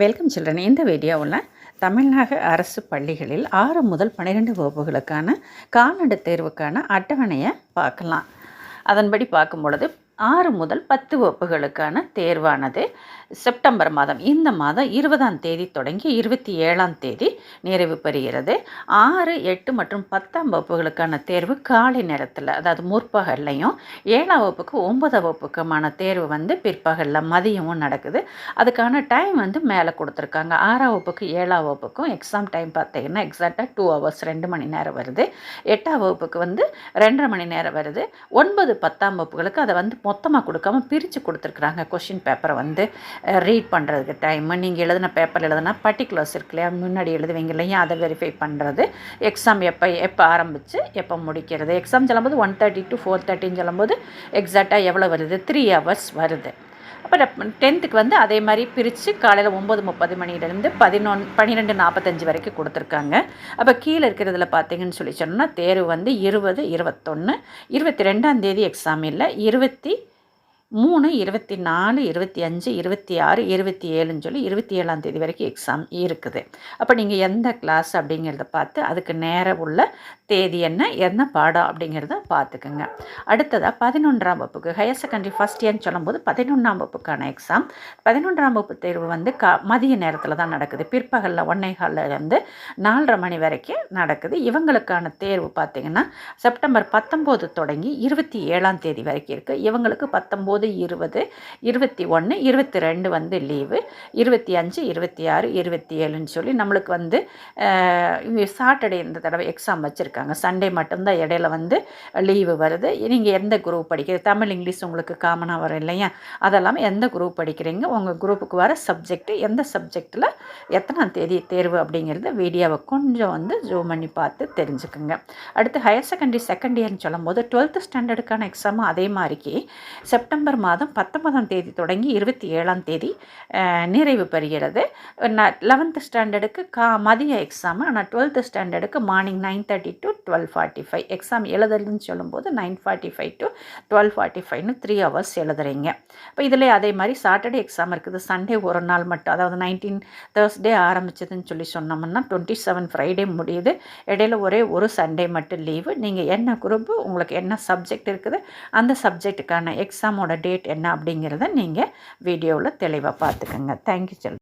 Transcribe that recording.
Welcome children இந்த வீடியோவில் தமிழ்நாடு அரசு பள்ளிகளில் ஆறு முதல் பன்னிரெண்டு வகுப்புகளுக்கான கால்நடை தேர்வுக்கான அட்டவணையை பார்க்கலாம். அதன்படி பார்க்கும் பொழுது ஆறு முதல் பத்து வகுப்புகளுக்கான தேர்வானது. செப்டம்பர் மாதம் இந்த மாதம் இருபதாம் தேதி தொடங்கி இருபத்தி ஏழாம் தேதி நிறைவு பெறுகிறது. ஆறு எட்டு மற்றும் பத்தாம் வகுப்புகளுக்கான தேர்வு காலை நேரத்தில் அதாவது முற்பகல்லையும் ஏழாம் வகுப்புக்கு ஒன்பதாம் வகுப்புக்குமான தேர்வு வந்து பிற்பகலில் மதியமும் நடக்குது. அதுக்கான டைம் வந்து மேலே கொடுத்துருக்காங்க. ஆறாம் வகுப்புக்கு ஏழாம் வகுப்புக்கும் எக்ஸாம் டைம் பார்த்தீங்கன்னா எக்ஸாக்டாக டூ ஹவர்ஸ் ரெண்டு மணி நேரம் வருது. எட்டாம் வகுப்புக்கு வந்து ரெண்டரை மணி நேரம் வருது. ஒன்பது பத்தாம் வகுப்புகளுக்கு அதை வந்து மொத்தமாக கொடுக்காம பிரித்து கொடுத்துருக்குறாங்க. கொஷின் பேப்பரை வந்து ரீட் பண்ணுறதுக்கு டைமு நீங்கள் எழுதின பேப்பர் எழுதுனா பர்டிகுலர்ஸ் இருக்கு இல்லையா? முன்னாடி எழுதுவீங்க இல்லையா? அதை வெரிஃபை பண்ணுறது எக்ஸாம் எப்போ எப்போ ஆரம்பித்து எப்போ முடிக்கிறது? எக்ஸாம் சொல்லும்போது ஒன் தேர்ட்டி டு ஃபோர் தேர்ட்டின்னு சொல்லும்போது எக்ஸாக்டாக எவ்வளோ வருது? த்ரீ ஹவர்ஸ் வருது. அப்புறம் டென்த்துக்கு வந்து அதே மாதிரி பிரித்து காலையில் ஒம்பது முப்பது மணிலேருந்து பதினொன்று பன்னிரெண்டு நாற்பத்தஞ்சு வரைக்கும் கொடுத்துருக்காங்க. அப்போ கீழே இருக்கிறதுல பார்த்தீங்கன்னு சொல்லி சொன்னால் தேர்வு வந்து இருபது இருபத்தொன்று இருபத்தி ரெண்டாம் தேதி எக்ஸாம் இல்லை இருபத்தி மூணு இருபத்தி நாலு இருபத்தி அஞ்சு இருபத்தி ஆறு இருபத்தி ஏழுன்னு சொல்லி இருபத்தி ஏழாம் தேதி வரைக்கும் எக்ஸாம் இருக்குது. அப்போ நீங்கள் எந்த கிளாஸ் அப்படிங்கிறத பார்த்து அதுக்கு நேரம் உள்ள தேதி என்ன என்ன பாடம் அப்படிங்கிறத பார்த்துக்குங்க. அடுத்ததாக பதினொன்றாம் வகுப்புக்கு ஹையர் செகண்டரி ஃபஸ்ட் இயர்னு சொல்லும்போது பதினொன்றாம் வகுப்புக்கான எக்ஸாம் பதினொன்றாம் வகுப்பு தேர்வு வந்து கா மதிய நேரத்தில் தான் நடக்குது. பிற்பகலில் ஒன்னே நாலரை மணி வரைக்கும் நடக்குது. இவங்களுக்கான தேர்வு பார்த்திங்கன்னா செப்டம்பர் பத்தொம்போது தொடங்கி இருபத்தி ஏழாம் தேதி வரைக்கும் இருக்குது இவங்களுக்கு பத்தொம்போது பத்தொம்போது இருபது இருபத்தி ஒன்று இருபத்தி ரெண்டு வந்து லீவு இருபத்தி அஞ்சு இருபத்தி ஆறு இருபத்தி ஏழுன்னு சொல்லி நம்மளுக்கு வந்து சாட்டர்டே இந்த தடவை எக்ஸாம் வச்சுருக்காங்க. சண்டே மட்டும்தான் இடையில வந்து லீவு வருது. நீங்கள் எந்த குரூப் படிக்கிறது தமிழ் இங்கிலீஷ் உங்களுக்கு காமனாக வரும் இல்லையா? அதெல்லாம் எந்த குரூப் படிக்கிறீங்க உங்கள் குரூப்புக்கு வர சப்ஜெக்ட் எந்த சப்ஜெக்டில் எத்தனாம் தேதி தேர்வு அப்படிங்கிறது வீடியோவை கொஞ்சம் வந்து ஜூம் பண்ணி பார்த்து தெரிஞ்சுக்குங்க. அடுத்து ஹையர் செகண்டரி செகண்ட் இயர்னு சொல்லும்போது டுவெல்த்து ஸ்டாண்டர்டுக்கான எக்ஸாமும் அதே மாதிரிக்கு. செப்டம்பர் டிசம்பர் மாதம் பத்தொன்பதாம் தேதி தொடங்கி இருபத்தி ஏழாம் தேதி நிறைவு பெறுகிறது. லெவன்த்து ஸ்டாண்டர்டுக்கு கா மதிய எக்ஸாம் ஆனால் twelfth ஸ்டாண்டர்டுக்கு morning nine thirty to twelve forty five exam எழுதுறதுன்னு சொல்லும்போது nine forty five to twelve forty ஃபைவ்னு த்ரீ ஹவர்ஸ் எழுதுறீங்க. இப்போ இதில் அதே மாதிரி சாட்டர்டே எக்ஸாம் இருக்குது. சண்டே ஒரு நாள் மட்டும். அதாவது நைன்டீன் தேர்ஸ்டே ஆரம்பிச்சதுன்னு சொல்லி சொன்னோம்னா டுவெண்ட்டி செவன் ஃப்ரைடே முடியுது. இடையில ஒரே ஒரு சண்டே மட்டும் லீவு நீங்கள் என்ன குரூப்பு உங்களுக்கு என்ன சப்ஜெக்ட் இருக்குது அந்த சப்ஜெக்ட்டுக்கான எக்ஸாமோட டேட் என்ன அப்படிங்கிறத நீங்கள் வீடியோவில் தெளிவாக பார்த்துக்கோங்க. தேங்க்யூ செல்